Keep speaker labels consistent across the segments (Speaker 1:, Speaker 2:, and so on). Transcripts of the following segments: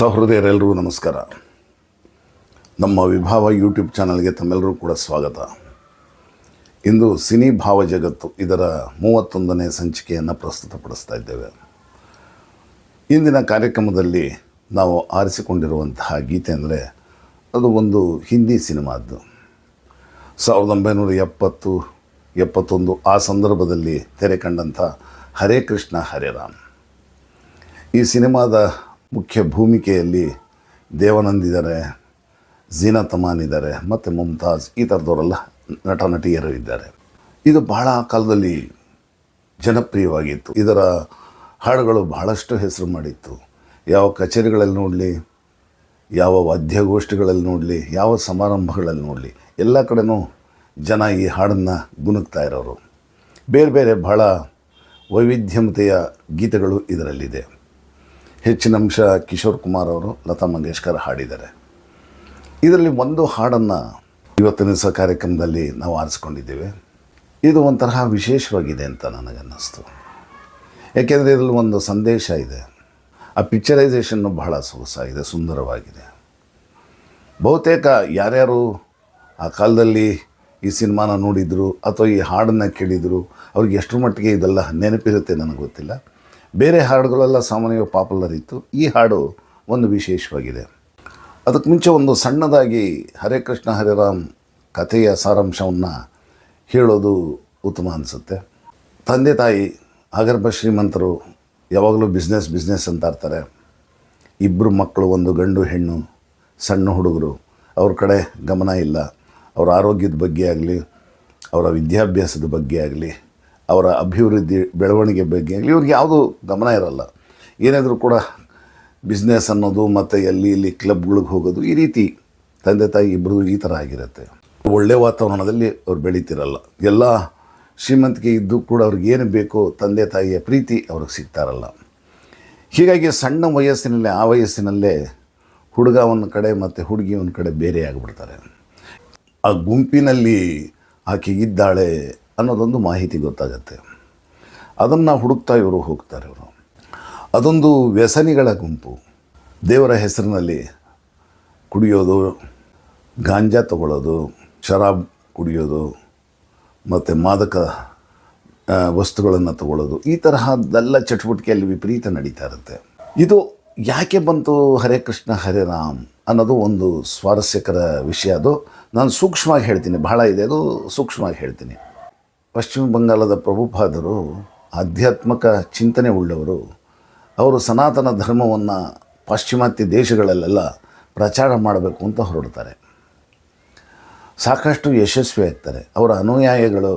Speaker 1: ಸಹೃದಯರೆಲ್ಲರಿಗೂ ನಮಸ್ಕಾರ. ನಮ್ಮ ವಿಭಾವ ಯೂಟ್ಯೂಬ್ ಚಾನಲ್ಗೆ ತಮ್ಮೆಲ್ಲರೂ ಕೂಡ ಸ್ವಾಗತ. ಇಂದು ಸಿನಿ ಭಾವ ಜಗತ್ತು ಇದರ ಮೂವತ್ತೊಂದನೇ ಸಂಚಿಕೆಯನ್ನು ಪ್ರಸ್ತುತಪಡಿಸ್ತಾ ಇದ್ದೇವೆ. ಇಂದಿನ ಕಾರ್ಯಕ್ರಮದಲ್ಲಿ ನಾವು ಆರಿಸಿಕೊಂಡಿರುವಂತಹ ಗೀತೆ ಅಂದರೆ ಅದು ಒಂದು ಹಿಂದಿ ಸಿನಿಮಾದ್ದು. ಸಾವಿರದ ಒಂಬೈನೂರ ಎಪ್ಪತ್ತು, ಎಪ್ಪತ್ತೊಂದು ಆ ಸಂದರ್ಭದಲ್ಲಿ ತೆರೆ ಕಂಡಂಥ ಹರೇ ಕೃಷ್ಣ ಹರೇ ರಾಮ್. ಈ ಸಿನಿಮಾದ ಮುಖ್ಯ ಭೂಮಿಕೆಯಲ್ಲಿ ದೇವನಂದ್ ಇದ್ದಾರೆ ತಮಾನ್ ಇದ್ದಾರೆ ಮತ್ತು ಮುಮ್ತಾಜ್ ಈ ಥರದವರೆಲ್ಲ ನಟ ನಟಿಯರು ಇದ್ದಾರೆ. ಇದು ಬಹಳ ಕಾಲದಲ್ಲಿ ಜನಪ್ರಿಯವಾಗಿತ್ತು. ಇದರ ಹಾಡುಗಳು ಬಹಳಷ್ಟು ಹೆಸರು ಮಾಡಿತ್ತು. ಯಾವ ಕಚೇರಿಗಳಲ್ಲಿ ನೋಡಲಿ, ಯಾವ ವಾದ್ಯಗೋಷ್ಠಿಗಳಲ್ಲಿ ನೋಡಲಿ, ಯಾವ ಸಮಾರಂಭಗಳಲ್ಲಿ ನೋಡಲಿ, ಎಲ್ಲ ಕಡೆನೂ ಜನ ಈ ಹಾಡನ್ನು ಗುಣಗ್ತಾ ಇರೋರು. ಬೇರೆ ಬೇರೆ ಬಹಳ ವೈವಿಧ್ಯಮತೆಯ ಗೀತೆಗಳು ಇದರಲ್ಲಿದೆ. ಹೆಚ್ಚಿನ ಅಂಶ ಕಿಶೋರ್ ಕುಮಾರ್ ಅವರು ಲತಾ ಮಂಗೇಶ್ಕರ್ ಹಾಡಿದ್ದಾರೆ. ಇದರಲ್ಲಿ ಒಂದು ಹಾಡನ್ನು ಇವತ್ತಿನ ದಿವಸ ಕಾರ್ಯಕ್ರಮದಲ್ಲಿ ನಾವು ಆರಿಸ್ಕೊಂಡಿದ್ದೇವೆ. ಇದು ಒಂಥರಹ ವಿಶೇಷವಾಗಿದೆ ಅಂತ ನನಗನ್ನಿಸ್ತು. ಯಾಕೆಂದರೆ ಇದರಲ್ಲಿ ಒಂದು ಸಂದೇಶ ಇದೆ. ಆ ಪಿಕ್ಚರೈಸೇಷನ್ನು ಬಹಳ ಸೊಗಸಾಗಿದೆ ಸುಂದರವಾಗಿದೆ. ಬಹುತೇಕ ಯಾರ್ಯಾರು ಆ ಕಾಲದಲ್ಲಿ ಈ ಸಿನಿಮಾನ ನೋಡಿದರು ಅಥವಾ ಈ ಹಾಡನ್ನು ಕೇಳಿದರು, ಅವ್ರಿಗೆ ಎಷ್ಟರ ಮಟ್ಟಿಗೆ ಇದೆಲ್ಲ ನೆನಪಿರುತ್ತೆ ನನಗೆ ಗೊತ್ತಿಲ್ಲ. ಬೇರೆ ಹಾಡುಗಳೆಲ್ಲ ಸಾಮಾನ್ಯವಾಗಿ ಪಾಪ್ಯುಲರ್ ಇತ್ತು. ಈ ಹಾಡು ಒಂದು ವಿಶೇಷವಾಗಿದೆ. ಅದಕ್ಕೆ ಮುಂಚೆ ಒಂದು ಸಣ್ಣದಾಗಿ ಹರೇ ಕೃಷ್ಣ, ಹರೇ ರಾಮ್ ಕಥೆಯ ಸಾರಾಂಶವನ್ನು ಹೇಳೋದು ಉತ್ತಮ ಅನಿಸುತ್ತೆ. ತಂದೆ, ತಾಯಿ ಆಗರ್ಭ ಶ್ರೀಮಂತರು ಯಾವಾಗಲೂ ಬಿಸ್ನೆಸ್ ಬಿಸ್ನೆಸ್ ಅಂತ ಇರ್ತಾರೆ ಇಬ್ಬರು ಮಕ್ಕಳು, ಒಂದು ಗಂಡು, ಹೆಣ್ಣು, ಸಣ್ಣ ಹುಡುಗರು. ಅವ್ರ ಕಡೆ ಗಮನ ಇಲ್ಲ. ಅವರ ಆರೋಗ್ಯದ ಬಗ್ಗೆ ಆಗಲಿ, ಅವರ ವಿದ್ಯಾಭ್ಯಾಸದ ಬಗ್ಗೆ ಆಗಲಿ ಅವರ ಅಭಿವೃದ್ಧಿ ಬೆಳವಣಿಗೆ ಬಗ್ಗೆ ಆಗಲಿ, ಇವ್ರಿಗೆ ಯಾವುದೂ ಗಮನ ಇರಲ್ಲ. ಏನಾದರೂ ಕೂಡ ಬಿಸ್ನೆಸ್ ಅನ್ನೋದು ಮತ್ತು ಎಲ್ಲಿ ಇಲ್ಲಿ ಕ್ಲಬ್ಗಳಿಗೆ ಹೋಗೋದು ಈ ರೀತಿ ತಂದೆ ತಾಯಿ ಇಬ್ಬರು ಈ ಥರ ಆಗಿರುತ್ತೆ. ಒಳ್ಳೆಯ ವಾತಾವರಣದಲ್ಲಿ ಅವ್ರು ಬೆಳೀತಿರಲ್ಲ. ಎಲ್ಲ ಶ್ರೀಮಂತಿಕೆ ಇದ್ದು ಕೂಡ ಅವ್ರಿಗೆ ಏನು ಬೇಕೋ ತಂದೆ ತಾಯಿಯ ಪ್ರೀತಿ ಅವ್ರಿಗೆ ಸಿಗ್ತಾರಲ್ಲ. ಹೀಗಾಗಿ ಸಣ್ಣ ವಯಸ್ಸಿನಲ್ಲೇ, ಆ ವಯಸ್ಸಿನಲ್ಲೇ ಹುಡುಗ ಒಂದು ಕಡೆ ಮತ್ತು ಹುಡುಗಿ ಒಂದು ಕಡೆ ಬೇರೆ ಆಗಿಬಿಡ್ತಾರೆ. ಆ ಗುಂಪಿನಲ್ಲಿ ಆಕೆ ಇದ್ದಾಳೆ ಅನ್ನೋದೊಂದು ಮಾಹಿತಿ ಗೊತ್ತಾಗತ್ತೆ. ಅದನ್ನು ಹುಡುಕ್ತಾ ಇವರು ಹೋಗ್ತಾರೆ ಇವರು ಅದೊಂದು ವ್ಯಸನಿಗಳ ಗುಂಪು. ದೇವರ ಹೆಸರಿನಲ್ಲಿ ಕುಡಿಯೋದು, ಗಾಂಜಾ ತಗೊಳ್ಳೋದು ಶರಾಬ್ ಕುಡಿಯೋದು, ಮತ್ತು ಮಾದಕ ವಸ್ತುಗಳನ್ನು ತಗೊಳ್ಳೋದು ಈ ತರಹದ್ದೆಲ್ಲ ಚಟುವಟಿಕೆಯಲ್ಲಿ ವಿಪರೀತ ನಡೀತಾ ಇರುತ್ತೆ. ಇದು ಯಾಕೆ ಬಂತು ಹರೇ ಕೃಷ್ಣ, ಹರೇ ರಾಮ್ ಅನ್ನೋದು ಒಂದು ಸ್ವಾರಸ್ಯಕರ ವಿಷಯ. ಅದು ನಾನು ಸೂಕ್ಷ್ಮವಾಗಿ ಹೇಳ್ತೀನಿ, ಬಹಳ ಇದೆ. ಅದು ಸೂಕ್ಷ್ಮವಾಗಿ ಹೇಳ್ತೀನಿ. ಪಶ್ಚಿಮ ಬಂಗಾಳದ ಪ್ರಭುಪಾದರು ಆಧ್ಯಾತ್ಮಕ ಚಿಂತನೆ ಉಳ್ಳವರು. ಅವರು ಸನಾತನ ಧರ್ಮವನ್ನು ಪಾಶ್ಚಿಮಾತ್ಯ ದೇಶಗಳಲ್ಲೆಲ್ಲ ಪ್ರಚಾರ ಮಾಡಬೇಕು ಅಂತ ಹೊರಡ್ತಾರೆ ಸಾಕಷ್ಟು ಯಶಸ್ವಿ ಆಗ್ತಾರೆ. ಅವರ ಅನುಯಾಯಿಗಳು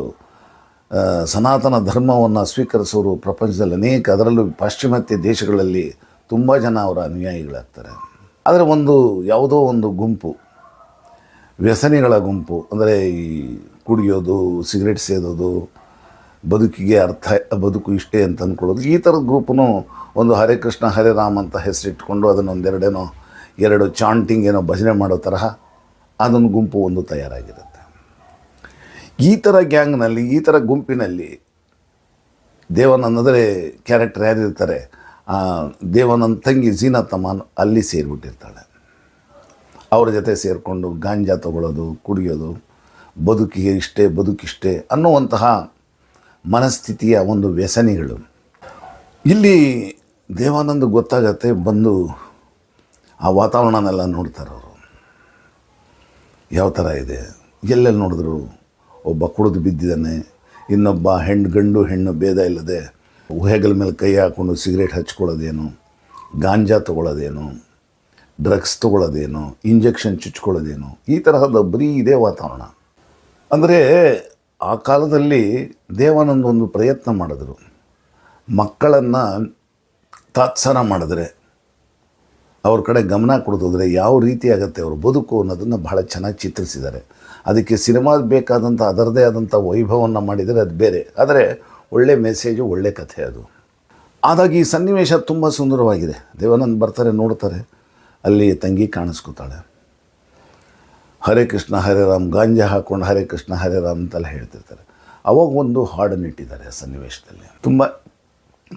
Speaker 1: ಸನಾತನ ಧರ್ಮವನ್ನು ಸ್ವೀಕರಿಸೋರು ಪ್ರಪಂಚದಲ್ಲಿ ಅನೇಕ, ಅದರಲ್ಲೂ ಪಾಶ್ಚಿಮಾತ್ಯ ದೇಶಗಳಲ್ಲಿ ತುಂಬ ಜನ ಅವರ ಅನುಯಾಯಿಗಳಾಗ್ತಾರೆ. ಆದರೆ ಒಂದು ಯಾವುದೋ ಒಂದು ಗುಂಪು, ವ್ಯಸನಿಗಳ ಗುಂಪು, ಅಂದರೆ ಈ ಕುಡಿಯೋದು, ಸಿಗರೇಟ್ ಸೇದೋದು, ಬದುಕಿಗೆ ಅರ್ಥ, ಬದುಕು ಇಷ್ಟೇ ಅಂತ ಅಂದ್ಕೊಳ್ಳೋದು, ಈ ಥರದ ಗ್ರೂಪ್ನು ಒಂದು ಹರೇ ಕೃಷ್ಣ, ಹರೇ ರಾಮ್ ಅಂತ ಹೆಸರಿಟ್ಕೊಂಡು ಅದನ್ನು ಒಂದೆರಡೇನೋ ಎರಡು ಚಾಂಟಿಂಗ್ ಏನೋ ಭಜನೆ ಮಾಡೋ ತರಹ ಅದೊಂದು ಗುಂಪು ಒಂದು ತಯಾರಾಗಿರುತ್ತೆ. ಈ ಥರ ಗ್ಯಾಂಗ್ನಲ್ಲಿ, ಈ ಥರ ಗುಂಪಿನಲ್ಲಿ ದೇವನಂದರೆ ಅಂದರೆ ಕ್ಯಾರೆಕ್ಟರ್ ಯಾರಿರ್ತಾರೆ? ದೇವಾನಂದ್ ತಂಗಿ ಜೀನಾ ತಮ್ಮ ಅಲ್ಲಿ ಸೇರಿಬಿಟ್ಟಿರ್ತಾಳೆ. ಅವ್ರ ಜೊತೆ ಸೇರಿಕೊಂಡು ಗಾಂಜಾ ತಗೊಳ್ಳೋದು, ಕುಡಿಯೋದು ಬದುಕಿಗೆ ಇಷ್ಟೇ, ಬದುಕಿಷ್ಟೇ ಅನ್ನುವಂತಹ ಮನಸ್ಥಿತಿಯ ಒಂದು ವ್ಯಸನಿಗಳು. ಇಲ್ಲಿ ದೇವಾನಂದ ಗೊತ್ತಾಗತ್ತೆ, ಬಂದು ಆ ವಾತಾವರಣನೆಲ್ಲ ನೋಡ್ತಾರೆ ಅವರು. ಯಾವ ಥರ ಇದೆ? ಎಲ್ಲೆಲ್ಲಿ ನೋಡಿದ್ರು ಒಬ್ಬ ಕುಡಿದು ಬಿದ್ದಿದ್ದಾನೆ, ಇನ್ನೊಬ್ಬ ಹೆಣ್ಣು, ಗಂಡು ಹೆಣ್ಣು ಭೇದ ಇಲ್ಲದೆ ಹೆಗಲ ಮೇಲೆ ಕೈ ಹಾಕ್ಕೊಂಡು ಸಿಗರೇಟ್ ಹಚ್ಕೊಳ್ಳೋದೇನು, ಗಾಂಜಾ ತೊಗೊಳ್ಳೋದೇನು, ಡ್ರಗ್ಸ್ ತೊಗೊಳ್ಳೋದೇನು, ಇಂಜೆಕ್ಷನ್ ಚುಚ್ಕೊಳ್ಳೋದೇನು, ಈ ತರಹದ ಬರೀ ಇದೇ ವಾತಾವರಣ. ಅಂದರೆ ಆ ಕಾಲದಲ್ಲಿ ದೇವಾನಂದ ಒಂದು ಪ್ರಯತ್ನ ಮಾಡಿದ್ರು. ಮಕ್ಕಳನ್ನು ತಾತ್ಸಾರ ಮಾಡಿದ್ರೆ. ಅವ್ರ ಕಡೆ ಗಮನ ಕೊಡೋದಾದರೆ ಯಾವ ರೀತಿ ಆಗುತ್ತೆ ಅವ್ರ ಬದುಕು ಅನ್ನೋದನ್ನು ಬಹಳ ಚೆನ್ನಾಗಿ ಚಿತ್ರಿಸಿದ್ದಾರೆ. ಅದಕ್ಕೆ ಸಿನಿಮಾದ ಬೇಕಾದಂಥ ಅದರದೇ ಆದಂಥ ವೈಭವವನ್ನು ಮಾಡಿದರೆ ಅದು ಬೇರೆ. ಆದರೆ ಒಳ್ಳೆ ಮೆಸೇಜು ಒಳ್ಳೆ ಕಥೆ ಅದು. ಆದಾಗ ಈ ಸನ್ನಿವೇಶ ತುಂಬ ಸುಂದರವಾಗಿದೆ. ದೇವಾನಂದ್ ಬರ್ತಾರೆ, ನೋಡ್ತಾರೆ. ಅಲ್ಲಿ ತಂಗಿ ಕಾಣಿಸ್ಕೊತಾಳೆ. ಹರೇ ಕೃಷ್ಣ, ಹರೇ ರಾಮ್, ಗಾಂಜಾ ಹಾಕ್ಕೊಂಡು ಹರೇ ಕೃಷ್ಣ, ಹರೇ ರಾಮ್ ಅಂತೆಲ್ಲ ಹೇಳ್ತಿರ್ತಾರೆ. ಅವಾಗ ಒಂದು ಹಾಡನ್ನು ಇಟ್ಟಿದ್ದಾರೆ ಆ ಸನ್ನಿವೇಶದಲ್ಲಿ. ತುಂಬ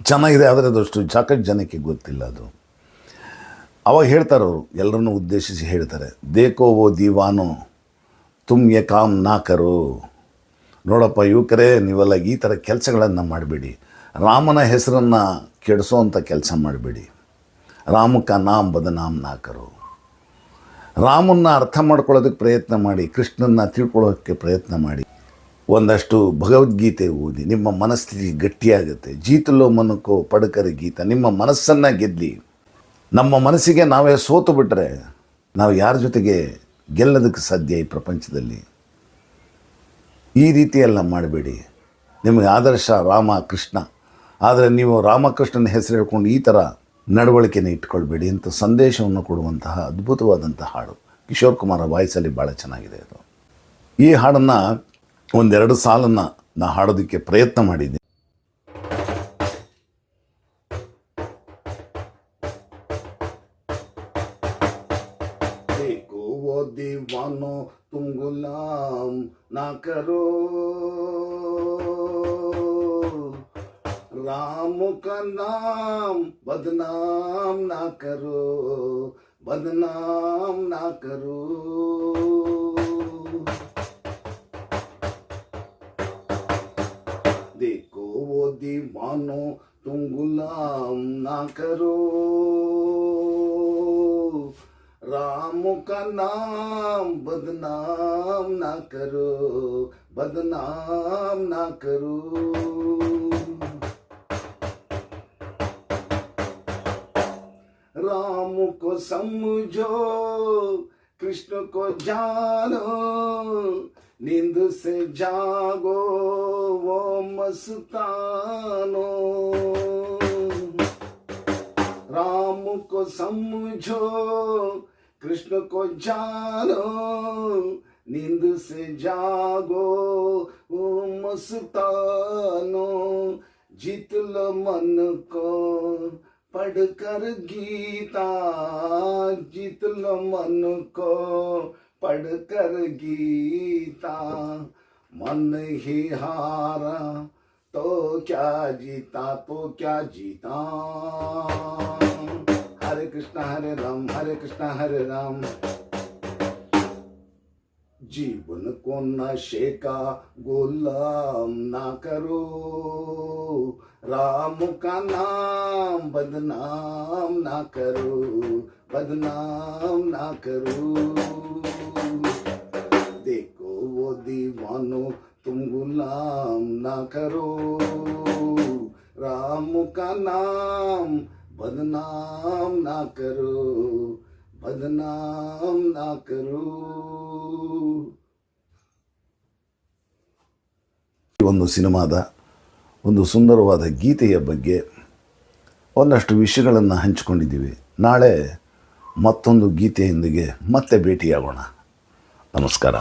Speaker 1: ಚೆನ್ನಾಗಿದೆ ಆದರೆ ಅದಷ್ಟು ಸಾಕಷ್ಟು ಜನಕ್ಕೆ ಗೊತ್ತಿಲ್ಲ ಅದು. ಅವಾಗ ಹೇಳ್ತಾರೆ ಅವರು, ಎಲ್ಲರನ್ನೂ ಉದ್ದೇಶಿಸಿ ಹೇಳ್ತಾರೆ, ದೇಕೋ ಓ ದಿವಾನು, ತುಮ್ ಎ ಕಾಮ್ ನಾಕರು ನೋಡಪ್ಪ, ಯುವಕರೇ, ನೀವೆಲ್ಲ ಈ ಥರ ಕೆಲಸಗಳನ್ನು ಮಾಡಬೇಡಿ. ರಾಮನ ಹೆಸರನ್ನು ಕೆಡಿಸೋವಂಥ ಕೆಲಸ ಮಾಡಬೇಡಿ. ರಾಮಕ ನಾಮ್ ಬದನಾಮ್ ನಾ ಕರೋ. ರಾಮನ್ನ ಅರ್ಥ ಮಾಡ್ಕೊಳ್ಳೋದಕ್ಕೆ ಪ್ರಯತ್ನ ಮಾಡಿ, ಕೃಷ್ಣನ್ನ ತಿಳ್ಕೊಳ್ಳೋಕ್ಕೆ ಪ್ರಯತ್ನ ಮಾಡಿ. ಒಂದಷ್ಟು ಭಗವದ್ಗೀತೆ ಓದಿ, ನಿಮ್ಮ ಮನಸ್ಥಿತಿ ಗಟ್ಟಿಯಾಗುತ್ತೆ. ಜೀತಲೋ ಮನಕ್ಕೋ ಪಡಕರ ಗೀತ, ನಿಮ್ಮ ಮನಸ್ಸನ್ನು ಗೆದ್ದಿ. ನಮ್ಮ ಮನಸ್ಸಿಗೆ ನಾವೇ ಸೋತು ಬಿಟ್ಟರೆ ನಾವು ಯಾರ ಜೊತೆಗೆ ಗೆಲ್ಲೋದಕ್ಕೆ ಸಾಧ್ಯ ಈ ಪ್ರಪಂಚದಲ್ಲಿ? ಈ ರೀತಿಯೆಲ್ಲ ಮಾಡಬೇಡಿ. ನಿಮಗೆ ಆದರ್ಶ ರಾಮ ಕೃಷ್ಣ. ಆದರೆ ನೀವು ರಾಮಕೃಷ್ಣನ ಹೆಸರು ಹೇಳ್ಕೊಂಡು ಈ ಥರ ನಡವಳಿಕೆನ ಇಟ್ಕೊಳ್ಬೇಡಿ ಅಂತ ಸಂದೇಶವನ್ನು ಕೊಡುವಂತಹ ಅದ್ಭುತವಾದಂಥ ಹಾಡು ಕಿಶೋರ್ ಕುಮಾರ ವಾಯ್ಸಲ್ಲಿ ಭಾಳ ಚೆನ್ನಾಗಿದೆ ಅದು ಈ ಹಾಡನ್ನು ಒಂದೆರಡು ಸಾಲನ್ನು ನಾ ಹಾಡೋದಕ್ಕೆ ಪ್ರಯತ್ನ ಮಾಡಿದ್ದೆ देखो वो दीवानो तुम गुलाम ना करो राम का नाम बदनाम ना करो, बदनाम ना करो। देखो वो दीवानो, तुम गुलाम ना करो। राम का नाम बदनाम ना करो, बदनाम ना करो। राम को समझो कृष्ण को जानो, नींद से जागो, वो मस्तानो। राम को समझो कृष्ण को जानो, नींद से जागो, वो मस्तानो। जीत मन को पढ़कर गीता जीत लो मन को पढ़कर गीता मन ही हारा तो क्या जीता तो क्या जीता हरे कृष्ण हरे राम हरे कृष्ण हरे राम जीवन को नशे का गुलाम ना करो। राम का नाम बदनाम ना करो, बदनाम ना करो। देखो वो दीवानो, तुम गुलाम ना करो। राम का नाम बदनाम ना करो, बदनाम ना करो। ಒಂದು ಸಿನಿಮಾದ ಒಂದು ಸುಂದರವಾದ ಗೀತೆಯ ಬಗ್ಗೆ ಒಂದಷ್ಟು ವಿಷಯಗಳನ್ನು ಹಂಚಿಕೊಂಡಿದ್ದೀವಿ. ನಾಳೆ ಮತ್ತೊಂದು ಗೀತೆಯೊಂದಿಗೆ ಮತ್ತೆ ಭೇಟಿಯಾಗೋಣ. ನಮಸ್ಕಾರ.